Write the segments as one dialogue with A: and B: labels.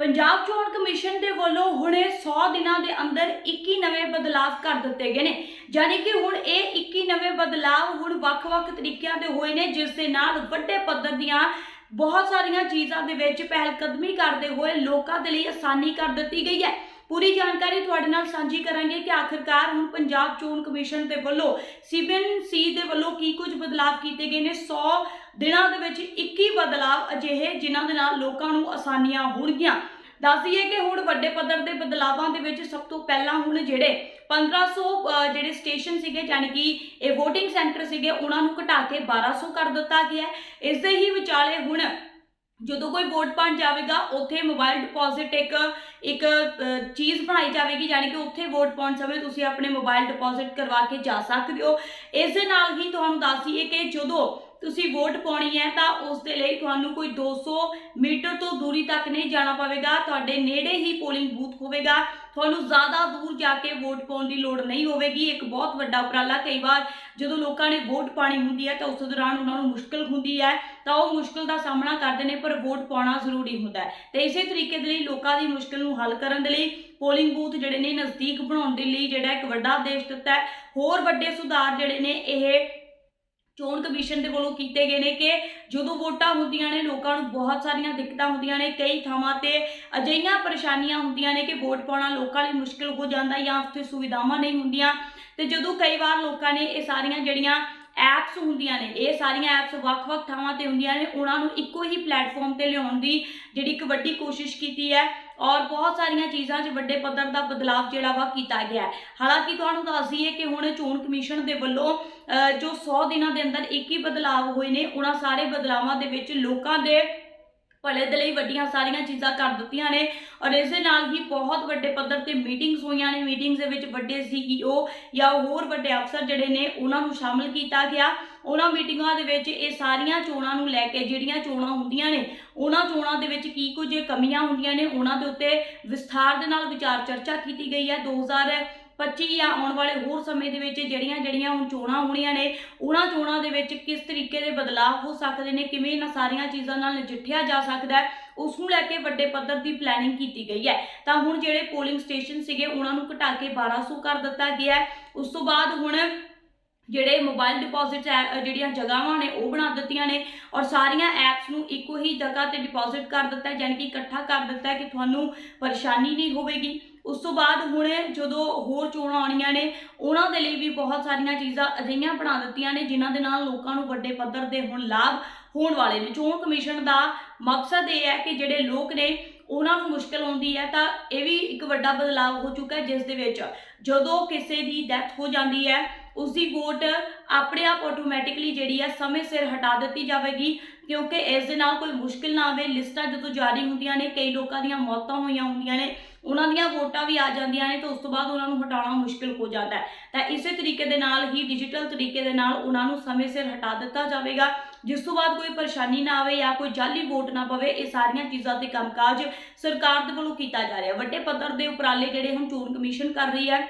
A: ਪੰਜਾਬ ਚੋਣ ਕਮਿਸ਼ਨ ਦੇ ਵੱਲੋਂ ਹੁਣੇ 100 ਦਿਨਾਂ ਦੇ ਅੰਦਰ 21 ਨਵੇਂ ਬਦਲਾਅ ਕਰ ਦਿੱਤੇ ਗਏ ਨੇ। ਯਾਨੀ ਕਿ ਹੁਣ ਇਹ 21 ਨਵੇਂ ਬਦਲਾਅ ਹੁਣ ਵੱਖ-ਵੱਖ ਤਰੀਕਿਆਂ ਦੇ ਹੋਏ ਨੇ, ਜਿਸ ਦੇ ਨਾਲ ਵੱਡੇ ਪੱਧਰ ਦੀਆਂ ਬਹੁਤ ਸਾਰੀਆਂ ਚੀਜ਼ਾਂ ਦੇ ਵਿੱਚ ਪਹਿਲ ਕਦਮੀ ਕਰਦੇ ਹੋਏ ਲੋਕਾਂ ਦੇ ਲਈ ਆਸਾਨੀ ਕਰ ਦਿੱਤੀ ਗਈ ਹੈ। ਪੂਰੀ ਜਾਣਕਾਰੀ ਤੁਹਾਡੇ ਨਾਲ ਸਾਂਝੀ ਕਰਾਂਗੇ ਕਿ ਆਖਿਰਕਾਰ ਹੁਣ ਪੰਜਾਬ ਚੋਣ ਕਮਿਸ਼ਨ ਦੇ ਵੱਲੋਂ ਸੀਬੀਐਨਸੀ ਦੇ ਵੱਲੋਂ ਕੀ ਕੁਝ ਬਦਲਾਅ ਕੀਤੇ ਗਏ ਨੇ? 100 ਦਿਨਾਂ ਦੇ ਵਿੱਚ 21 ਬਦਲਾਅ ਅਜਿਹੇ ਜਿਨ੍ਹਾਂ ਦੇ ਨਾਲ ਲੋਕਾਂ ਨੂੰ ਆਸਾਨੀਆਂ ਹੋਣਗੀਆਂ। ਦੱਸ ਦਈਏ ਕਿ ਹੁਣ ਵੱਡੇ ਪੱਧਰ ਦੇ ਬਦਲਾਵਾਂ ਦੇ ਵਿੱਚ ਸਭ ਤੋਂ ਪਹਿਲਾਂ ਹੁਣ ਜਿਹੜੇ 1500 ਅ, ਜਿਹੜੇ ਸਟੇਸ਼ਨ ਸੀਗੇ ਯਾਨੀ ਕਿ ਇਹ VOTING ਸੈਂਟਰ ਸੀਗੇ ਉਹਨਾਂ ਨੂੰ ਘਟਾ ਕੇ 1200 ਕਰ ਦਿੱਤਾ ਗਿਆ। ਇਸ ਦੇ ਹੀ ਵਿਚਾਲੇ ਹੁਣ ਜਦੋਂ ਕੋਈ ਵੋਟ ਪਾਉਣ ਜਾਵੇਗਾ, ਉੱਥੇ ਮੋਬਾਈਲ ਡਿਪੋਜ਼ਿਟ ਇੱਕ ਇੱਕ ਚੀਜ਼ ਬਣਾਈ ਜਾਵੇਗੀ ਯਾਨੀ ਕਿ ਉੱਥੇ ਵੋਟ ਪਾਉਣ ਸਮੇਂ ਤੁਸੀਂ ਆਪਣੇ ਮੋਬਾਈਲ ਡਿਪੋਜ਼ਿਟ ਕਰਵਾ ਕੇ ਜਾ ਸਕਦੇ ਹੋ। ਇਸ ਦੇ ਨਾਲ ਹੀ ਤੁਹਾਨੂੰ ਦੱਸ ਦਈਏ ਕਿ ਜਦੋਂ ਤੁਸੀਂ ਵੋਟ ਪਾਉਣੀ ਹੈ ਤਾਂ ਉਸ ਦੇ ਲਈ ਤੁਹਾਨੂੰ ਕੋਈ 200 ਮੀਟਰ ਤੋਂ ਦੂਰੀ ਤੱਕ ਨਹੀਂ ਜਾਣਾ ਪਵੇਗਾ। ਤੁਹਾਡੇ ਨੇੜੇ ਹੀ ਪੋਲਿੰਗ ਬੂਥ ਹੋਵੇਗਾ। ਤੁਹਾਨੂੰ ਜ਼ਿਆਦਾ ਦੂਰ ਜਾ ਕੇ ਵੋਟ ਪਾਉਣ ਦੀ ਲੋੜ ਨਹੀਂ ਹੋਵੇਗੀ। ਇੱਕ ਬਹੁਤ ਵੱਡਾ ਉਪਰਾਲਾ ਕਈ ਵਾਰ ਜਦੋਂ ਲੋਕਾਂ ਨੇ ਵੋਟ ਪਾਣੀ ਹੁੰਦੀ ਹੈ ਤਾਂ ਉਸ ਦੌਰਾਨ ਉਹਨਾਂ ਨੂੰ ਮੁਸ਼ਕਲ ਹੁੰਦੀ ਹੈ ਤਾਂ ਉਹ ਮੁਸ਼ਕਲ ਦਾ ਸਾਹਮਣਾ ਕਰਦੇ ਨੇ, ਪਰ ਵੋਟ ਪਾਉਣਾ ਜ਼ਰੂਰੀ ਹੁੰਦਾ ਹੈ। ਤੇ ਇਸੇ ਤਰੀਕੇ ਦੇ ਲਈ ਲੋਕਾਂ ਦੀ ਮੁਸ਼ਕਲ ਨੂੰ ਹੱਲ ਕਰਨ ਦੇ ਲਈ ਪੋਲਿੰਗ ਬੂਥ ਜਿਹੜੇ ਨੇ ਨਜ਼ਦੀਕ ਬਣਾਉਣ ਦੇ ਲਈ ਜਿਹੜਾ ਇੱਕ ਵੱਡਾ ਉਦੇਸ਼ ਦਿੱਤਾ ਹੈ। ਹੋਰ ਵੱਡੇ ਸੁਧਾਰ ਜਿਹੜੇ ਨੇ ਇਹ ਚੋਣ ਕਮਿਸ਼ਨ ਦੇ ਵੱਲੋਂ ਕੀਤੇ ਗਏ ਨੇ ਕਿ ਜਦੋਂ ਵੋਟਾਂ ਹੁੰਦੀਆਂ ਨੇ, ਲੋਕਾਂ ਨੂੰ ਬਹੁਤ ਸਾਰੀਆਂ ਦਿੱਕਤਾਂ ਹੁੰਦੀਆਂ ਨੇ, ਕਈ ਥਾਵਾਂ ਤੇ ਅਜਿਹੀਆਂ ਪਰੇਸ਼ਾਨੀਆਂ ਹੁੰਦੀਆਂ ਨੇ ਕਿ ਵੋਟ ਪਾਉਣਾ ਲੋਕਾਂ ਲਈ ਮੁਸ਼ਕਲ ਹੋ ਜਾਂਦਾ ਜਾਂ ਉੱਥੇ ਸੁਵਿਧਾਵਾਂ ਨਹੀਂ ਹੁੰਦੀਆਂ। ਤੇ ਜਦੋਂ ਕਈ ਵਾਰ ਲੋਕਾਂ ਨੇ ਇਹ ਸਾਰੀਆਂ ਜਿਹੜੀਆਂ ਐਪਸ ਹੁੰਦੀਆਂ ਨੇ, ਇਹ ਸਾਰੀਆਂ ਐਪਸ ਵੱਖ-ਵੱਖ ਥਾਵਾਂ ਤੇ ਹੁੰਦੀਆਂ ਨੇ, ਉਹਨਾਂ ਨੂੰ ਇੱਕੋ ਹੀ ਪਲੇਟਫਾਰਮ ਤੇ ਲਿਆਉਣ ਦੀ ਜਿਹੜੀ ਇੱਕ ਵੱਡੀ ਕੋਸ਼ਿਸ਼ ਕੀਤੀ ਹੈ ਔਰ ਬਹੁਤ ਸਾਰੀਆਂ ਚੀਜ਼ਾਂ 'ਚ ਵੱਡੇ ਪੱਧਰ ਦਾ ਬਦਲਾਅ ਜਿਹੜਾ ਵਾ ਕੀਤਾ ਗਿਆ ਹੈ। ਹਾਲਾਂਕਿ ਤੁਹਾਨੂੰ ਦੱਸ ਦਈਏ ਕਿ ਹੁਣ ਚੋਣ ਕਮਿਸ਼ਨ ਦੇ ਵੱਲੋਂ ਜੋ 100 ਦਿਨਾਂ ਦੇ ਅੰਦਰ 21 ਬਦਲਾਅ ਹੋਏ ਨੇ, ਉਹਨਾਂ ਸਾਰੇ ਬਦਲਾਵਾਂ ਦੇ ਵਿੱਚ ਲੋਕਾਂ ਦੇ ਭਲੇ ਦੇ ਲਈ ਵੱਡੀਆਂ ਸਾਰੀਆਂ ਚੀਜ਼ਾਂ ਕਰ ਦਿੱਤੀਆਂ ਨੇ ਔਰ ਇਸ ਦੇ ਨਾਲ ਹੀ ਬਹੁਤ ਵੱਡੇ ਪੱਧਰ ਤੇ ਮੀਟਿੰਗਸ ਹੋਈਆਂ ਨੇ। ਮੀਟਿੰਗਸ ਦੇ ਵਿੱਚ ਵੱਡੇ ਸੀਈਓ ਜਾਂ ਹੋਰ ਵੱਡੇ ਅਫਸਰ ਜਿਹੜੇ ਨੇ, ਉਹਨਾਂ ਨੂੰ ਸ਼ਾਮਲ ਕੀਤਾ ਗਿਆ। ਉਹਨਾਂ ਮੀਟਿੰਗਾਂ ਦੇ ਵਿੱਚ ਇਹ ਸਾਰੀਆਂ ਚੋਣਾਂ ਨੂੰ ਲੈ ਕੇ ਜਿਹੜੀਆਂ ਚੋਣਾਂ ਹੁੰਦੀਆਂ ਨੇ, ਉਹਨਾਂ ਚੋਣਾਂ ਦੇ ਵਿੱਚ ਕੀ ਕੁਝ ਕਮੀਆਂ ਹੁੰਦੀਆਂ ਨੇ, ਉਹਨਾਂ ਦੇ ਉੱਤੇ ਵਿਸਥਾਰ ਦੇ ਨਾਲ ਵਿਚਾਰ ਚਰਚਾ ਕੀਤੀ ਗਈ ਹੈ। 2025 ਜਾਂ ਆਉਣ ਵਾਲੇ ਹੋਰ ਸਮੇਂ ਦੇ ਵਿੱਚ ਜਿਹੜੀਆਂ ਜਿਹੜੀਆਂ ਹੁਣ ਚੋਣਾਂ ਹੋਣੀਆਂ ਨੇ, ਉਹਨਾਂ ਚੋਣਾਂ ਦੇ ਵਿੱਚ ਕਿਸ ਤਰੀਕੇ ਦੇ ਬਦਲਾਅ ਹੋ ਸਕਦੇ ਨੇ, ਕਿਵੇਂ ਇਹਨਾਂ ਸਾਰੀਆਂ ਚੀਜ਼ਾਂ ਨਾਲ ਨਜਿੱਠਿਆ ਜਾ ਸਕਦਾ ਹੈ, ਉਸ ਨੂੰ ਲੈ ਕੇ ਵੱਡੇ ਪੱਧਰ ਦੀ ਪਲੈਨਿੰਗ ਕੀਤੀ ਗਈ ਹੈ। ਤਾਂ ਹੁਣ ਜਿਹੜੇ ਪੋਲਿੰਗ ਸਟੇਸ਼ਨ ਸੀਗੇ, ਉਹਨਾਂ ਨੂੰ ਘਟਾ ਕੇ 1200 ਕਰ ਦਿੱਤਾ ਗਿਆ ਉਸ ਤੋਂ ਬਾਅਦ ਹੁਣ ਜਿਹੜੇ ਮੋਬਾਈਲ ਡਿਪੋਜ਼ਿਟਸ ਜਿਹੜੀਆਂ ਜਗ੍ਹਾਵਾਂ ਨੇ, ਉਹ ਬਣਾ ਦਿੱਤੀਆਂ ਨੇ ਔਰ ਸਾਰੀਆਂ ਐਪਸ ਨੂੰ ਇੱਕੋ ਹੀ ਜਗ੍ਹਾ ਤੇ ਡਿਪੋਜ਼ਿਟ ਕਰ ਦਿੱਤਾ ਹੈ ਯਾਨੀ ਕਿ ਇਕੱਠਾ ਕਰ ਦਿੱਤਾ ਹੈ ਕਿ ਤੁਹਾਨੂੰ ਪਰੇਸ਼ਾਨੀ ਨਹੀਂ ਹੋਵੇਗੀ। ਉਸ ਤੋਂ ਬਾਅਦ ਹੁਣ ਜਦੋਂ ਹੋਰ ਚੋਣਾਂ ਆਉਣੀਆਂ ਨੇ, ਉਹਨਾਂ ਦੇ ਲਈ ਵੀ ਬਹੁਤ ਸਾਰੀਆਂ ਚੀਜ਼ਾਂ ਅਜਿਹੀਆਂ ਬਣਾ ਦਿੱਤੀਆਂ ਨੇ, ਜਿਨ੍ਹਾਂ ਦੇ ਨਾਲ ਲੋਕਾਂ ਨੂੰ ਵੱਡੇ ਪੱਧਰ ਦੇ ਹੁਣ ਲਾਭ ਹੋਣ ਵਾਲੇ ਨੇ। ਚੋਣ ਕਮਿਸ਼ਨ ਦਾ ਮਕਸਦ ਇਹ ਹੈ ਕਿ ਜਿਹੜੇ ਲੋਕ ਨੇ ਉਹਨਾਂ ਨੂੰ ਮੁਸ਼ਕਲ ਆਉਂਦੀ ਹੈ ਤਾਂ ਇਹ ਵੀ ਇੱਕ ਵੱਡਾ ਬਦਲਾਅ ਹੋ ਚੁੱਕਾ ਹੈ ਜਿਸ ਦੇ ਵਿੱਚ ਜਦੋਂ ਕਿਸੇ ਦੀ ਡੈਥ ਹੋ ਜਾਂਦੀ ਹੈ ਉਸ ਦੀ ਵੋਟ ਆਪਣੇ ਆਪ ਆਟੋਮੈਟਿਕਲੀ ਜਿਹੜੀ ਹੈ ਸਮੇਂ ਸਿਰ ਹਟਾ ਦਿੱਤੀ ਜਾਵੇਗੀ ਕਿਉਂਕਿ ਇਸ ਦੇ ਨਾਲ ਕੋਈ ਮੁਸ਼ਕਿਲ ਨਾ ਆਵੇ। ਲਿਸਟਾਂ ਜਦੋਂ ਜਾਰੀ ਹੁੰਦੀਆਂ ਨੇ, ਕਈ ਲੋਕਾਂ ਦੀਆਂ ਮੌਤਾਂ ਹੋਈਆਂ ਹੁੰਦੀਆਂ ਨੇ, ਉਹਨਾਂ ਦੀਆਂ ਵੋਟਾਂ ਵੀ ਆ ਜਾਂਦੀਆਂ ਨੇ ਤਾਂ ਉਸ ਤੋਂ ਬਾਅਦ ਉਹਨਾਂ ਨੂੰ ਹਟਾਉਣਾ ਮੁਸ਼ਕਿਲ ਹੋ ਜਾਂਦਾ ਹੈ। ਤਾਂ ਇਸੇ ਤਰੀਕੇ ਦੇ ਨਾਲ ਹੀ ਡਿਜੀਟਲ ਤਰੀਕੇ ਦੇ ਨਾਲ ਉਹਨਾਂ ਨੂੰ ਸਮੇਂ ਸਿਰ ਹਟਾ ਦਿੱਤਾ ਜਾਵੇਗਾ। ਜਿਸ ਤੋਂ ਬਾਅਦ ਕੋਈ ਪਰੇਸ਼ਾਨੀ ਨਾ ਆਵੇ ਜਾਂ ਕੋਈ ਜਾਲੀ ਵੋਟ ਨਾ ਪਵੇ, ਇਹ ਸਾਰੀਆਂ ਚੀਜ਼ਾਂ ਤੇ ਕੰਮਕਾਜ ਸਰਕਾਰ ਦੇ ਵੱਲੋਂ ਕੀਤਾ ਜਾ ਰਿਹਾ। ਵੱਡੇ ਪੱਧਰ ਦੇ ਉਪਰਾਲੇ ਜਿਹੜੇ ਹੁਣ ਚੋਣ ਕਮਿਸ਼ਨ ਕਰ ਰਹੀ ਹੈ।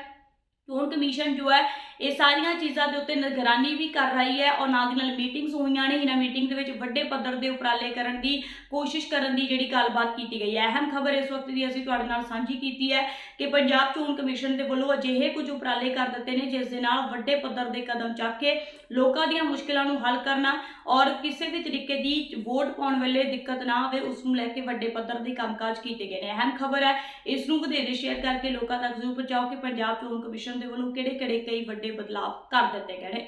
A: ਚੋਣ ਕਮਿਸ਼ਨ ਜੋ ਹੈ, ਇਹ ਸਾਰੀਆਂ ਚੀਜ਼ਾਂ ਦੇ ਉੱਤੇ ਨਿਗਰਾਨੀ ਵੀ ਕਰ ਰਹੀ ਹੈ ਔਰ ਨਾਲ ਦੀ ਨਾਲ ਮੀਟਿੰਗਸ ਹੋਈਆਂ ਨੇ, ਇਹਨਾਂ ਮੀਟਿੰਗ ਦੇ ਵਿੱਚ ਵੱਡੇ ਪੱਧਰ ਦੇ ਉਪਰਾਲੇ ਕਰਨ ਦੀ ਕੋਸ਼ਿਸ਼ ਕਰਨ ਦੀ ਜਿਹੜੀ ਗੱਲਬਾਤ ਕੀਤੀ ਗਈ ਹੈ। ਅਹਿਮ ਖਬਰ ਇਸ ਵਕਤ ਦੀ ਅਸੀਂ ਤੁਹਾਡੇ ਨਾਲ ਸਾਂਝੀ ਕੀਤੀ ਹੈ ਕਿ ਪੰਜਾਬ ਚੋਣ ਕਮਿਸ਼ਨ ਦੇ ਵੱਲੋਂ ਅਜਿਹੇ ਕੁਝ ਉਪਰਾਲੇ ਕਰ ਦਿੱਤੇ ਨੇ, ਜਿਸ ਦੇ ਨਾਲ ਵੱਡੇ ਪੱਧਰ ਦੇ ਕਦਮ ਚੱਕ ਕੇ ਲੋਕਾਂ ਦੀਆਂ ਮੁਸ਼ਕਲਾਂ ਨੂੰ ਹੱਲ ਕਰਨਾ ਔਰ ਕਿਸੇ ਵੀ ਤਰੀਕੇ ਦੀ ਵੋਟ ਪਾਉਣ ਵੇਲੇ ਦਿੱਕਤ ਨਾ ਆਵੇ, ਉਸ ਨੂੰ ਲੈ ਕੇ ਵੱਡੇ ਪੱਧਰ ਦੇ ਕੰਮਕਾਜ ਕੀਤੇ ਗਏ ਨੇ। ਅਹਿਮ ਖਬਰ ਹੈ, ਇਸ ਨੂੰ ਵਧੇਰੇ ਸ਼ੇਅਰ ਕਰਕੇ ਲੋਕਾਂ ਤੱਕ ਜ਼ਰੂਰ ਪਹੁੰਚਾਓ ਕਿ ਪੰਜਾਬ ਚੋਣ ਕਮਿਸ਼ਨ ਕਮਿਸ਼ਨ ਦੇ ਵੱਲੋਂ ਕਿਹੜੇ-ਕਿਹੜੇ ਕਈ ਵੱਡੇ ਬਦਲਾਅ ਕਰ ਦਿੱਤੇ ਗਏ ਨੇ।